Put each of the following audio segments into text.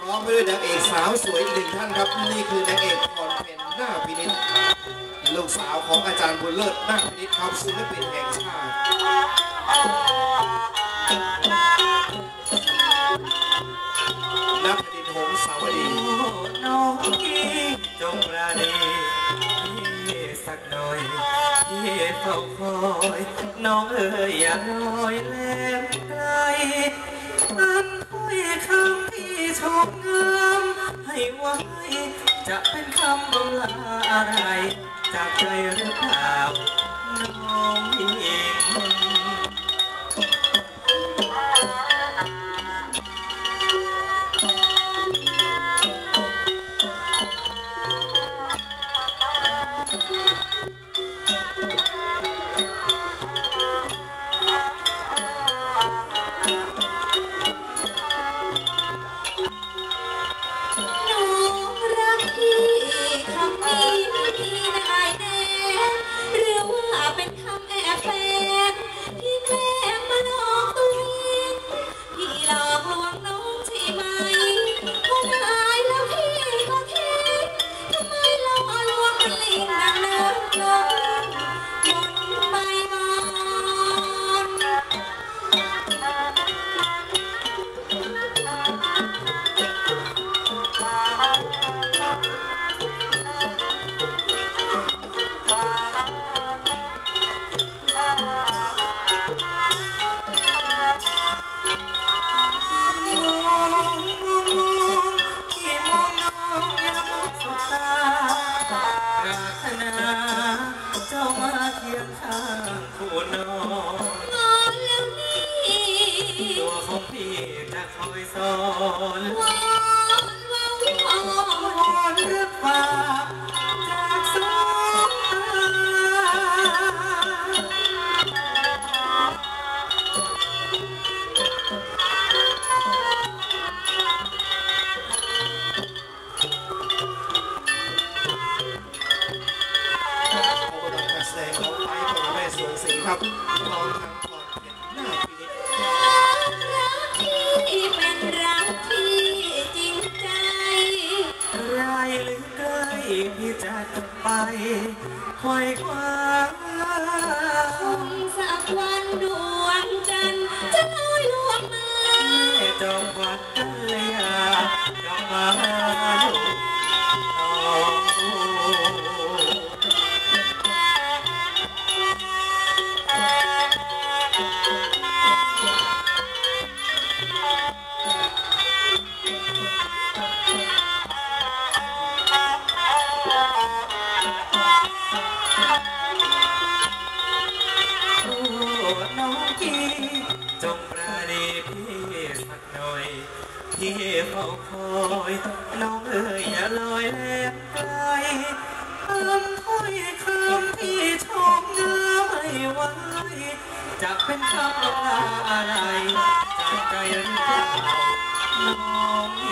พร้อมไปด้วยนางเอกสาวสวยอีกหนึ่งท่านครับ นี่คือนางเอกพรเพนหน้าพินิจลูกสาวของอาจารย์บุญเลิศหน้าพินิจครับศิลปินแห่งชาตินักพินิจหงสาวดีน้องพี่จงประเดีพี่สักหน่อยพี่เฝ้าคอยน้องเอ๋ยอย่าลอยแลมไกลอันถ้อย คำที่ชมงามให้ไว้ จะเป็นคำบำลาอะไร จากใจหรือเปล่าน้องหญิง ไม่มีได้แน่หรือว่าเป็นคำแอบแฝง คู่ คอยคว้าคงสักวันดวงจันทร์จะลอยลวงมาแม่จอมวัดกัลยาจอกมา เฝ้าคอยน้องเอ๋ยอย่าลอยแลมไกลคำถ้อยคำที่ชมงามให้ไว้จะเป็นคำลาอะไรจากใจหรือเปล่าน้องหญิง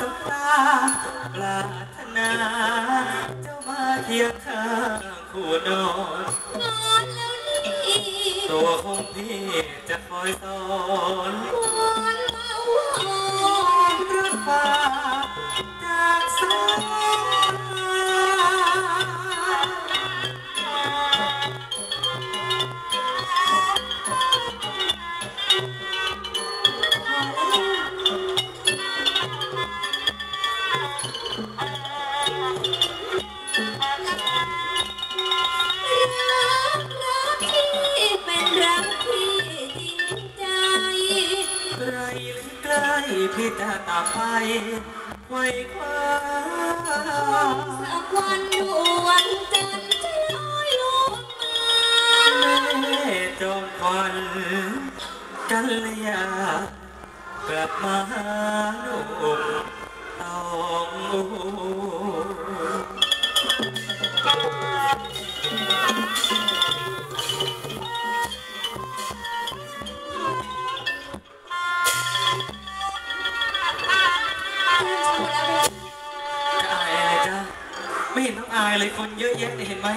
สบตาปรารถนาเจ้ามาเคียงข้างคู่นอน นอนแล้วนี่ตัวของพี่จะคอยสอนวอนมาวอนรักฝากจากสอง ที่จะตาไปไว้คว้าสักวันดวงจันทร์จะลอยลงมาแม่จอมควันกัลยากลับมาหาลูกต้องอูายเลยคนเยอะแยะเนี่ยเห็นไหม